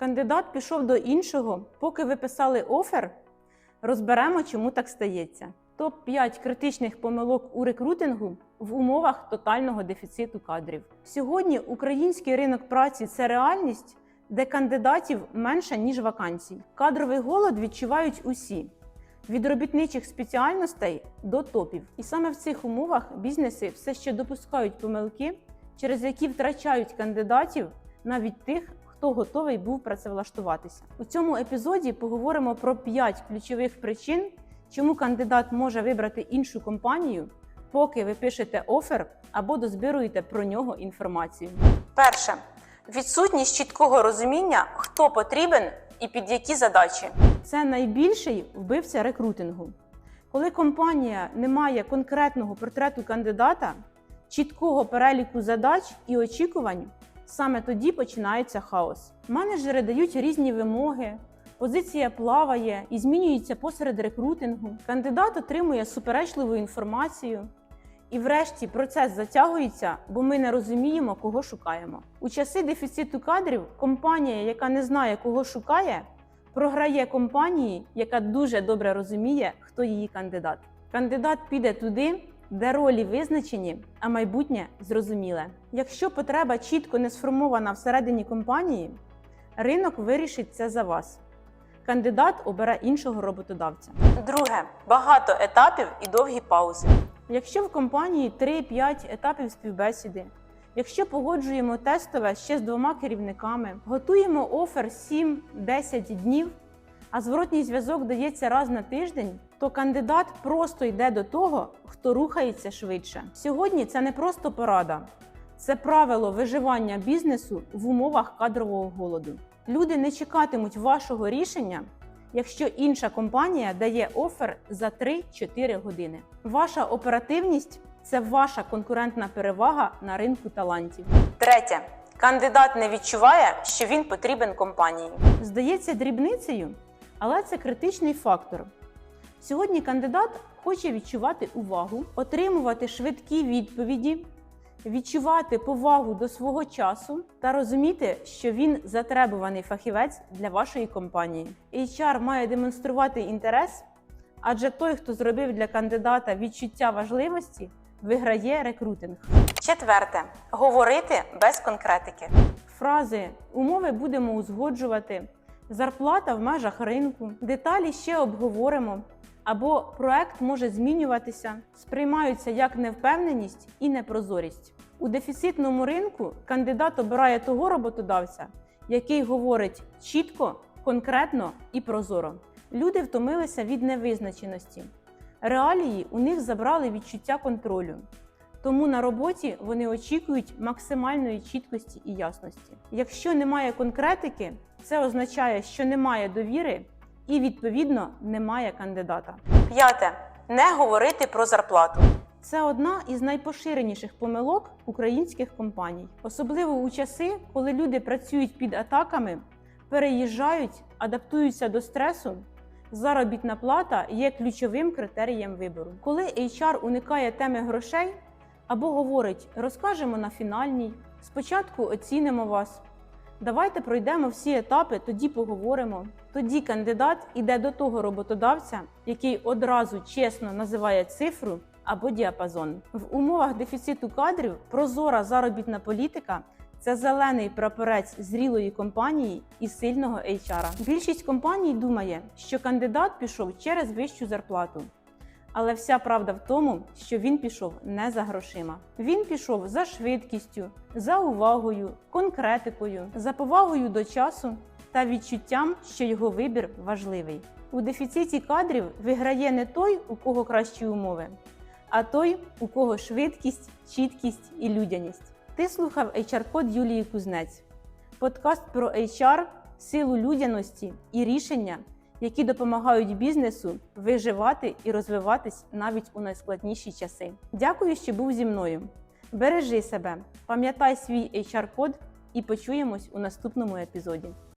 Кандидат пішов до іншого, поки ви писали офер. Розберемо, чому так стається. Топ 5 критичних помилок у рекрутингу в умовах тотального дефіциту кадрів. Сьогодні український ринок праці це реальність, де кандидатів менше ніж вакансій. Кадровий голод відчувають усі. Від робітничих спеціальностей до топів. І саме в цих умовах бізнеси все ще допускають помилки, через які втрачають кандидатів навіть тих, хто готовий був працевлаштуватися. У цьому епізоді поговоримо про 5 ключових причин, чому кандидат може вибрати іншу компанію, поки ви пишете офер або дозбируєте про нього інформацію. Перше відсутність чіткого розуміння, хто потрібен і під які задачі. Це найбільший вбивця рекрутингу. Коли компанія не має конкретного портрету кандидата, чіткого переліку задач і очікувань, саме тоді починається хаос. Менеджери дають різні вимоги, позиція плаває і змінюється посеред рекрутингу. Кандидат отримує суперечливу інформацію. І врешті процес затягується, бо ми не розуміємо, кого шукаємо. У часи дефіциту кадрів компанія, яка не знає, кого шукає, програє компанії, яка дуже добре розуміє, хто її кандидат. Кандидат піде туди, де ролі визначені, а майбутнє зрозуміле. Якщо потреба чітко не сформована всередині компанії, ринок вирішить це за вас. Кандидат обере іншого роботодавця. Друге багато етапів і довгі паузи. Якщо в компанії 3-5 етапів співбесіди, якщо погоджуємо тестове ще з двома керівниками, готуємо офер 7-10 днів, а зворотній зв'язок дається раз на тиждень, то кандидат просто йде до того, хто рухається швидше. Сьогодні це не просто порада, це правило виживання бізнесу в умовах кадрового голоду. Люди не чекатимуть вашого рішення, якщо інша компанія дає офер за 3-4 години. Ваша оперативність це ваша конкурентна перевага на ринку талантів. Третє. Кандидат не відчуває, що він потрібен компанії. Здається дрібницею, але це критичний фактор. Сьогодні кандидат хоче відчувати увагу, отримувати швидкі відповіді, відчувати повагу до свого часу та розуміти, що він затребуваний фахівець для вашої компанії. HR має демонструвати інтерес, адже той, хто зробив для кандидата відчуття важливості, виграє рекрутинг. Четверте говорити без конкретики. Фрази умови будемо узгоджувати, зарплата в межах ринку, деталі ще обговоримо. Або проект може змінюватися, сприймаються як невпевненість і непрозорість. У дефіцитному ринку кандидат обирає того роботодавця, який говорить чітко, конкретно і прозоро. Люди втомилися від невизначеності. Реалії у них забрали відчуття контролю. Тому на роботі вони очікують максимальної чіткості і ясності. Якщо немає конкретики, це означає, що немає довіри і відповідно немає кандидата. П'яте не говорити про зарплату. Це одна із найпоширеніших помилок українських компаній, особливо у часи, коли люди працюють під атаками, переїжджають, адаптуються до стресу. Заробітна плата є ключовим критерієм вибору. Коли HR уникає теми грошей або говорить, розкажемо на фінальній, спочатку оцінимо вас. Давайте пройдемо всі етапи, тоді поговоримо. Тоді кандидат іде до того роботодавця, який одразу чесно називає цифру або діапазон. В умовах дефіциту кадрів прозора заробітна політика це зелений прапорець зрілої компанії і сильного HR. Більшість компаній думає, що кандидат пішов через вищу зарплату. Але вся правда в тому, що він пішов не за грошима. Він пішов за швидкістю, за увагою, конкретикою, за повагою до часу та відчуттям, що його вибір важливий. У дефіциті кадрів виграє не той, у кого кращі умови, а той, у кого швидкість, чіткість і людяність. Ти слухав HR-код Юлії Кузнець, подкаст про HR, силу людяності і рішення, які допомагають бізнесу виживати і розвиватись навіть у найскладніші часи. Дякую, що був зі мною. Бережи себе, пам'ятай свій HR-код і почуємось у наступному епізоді.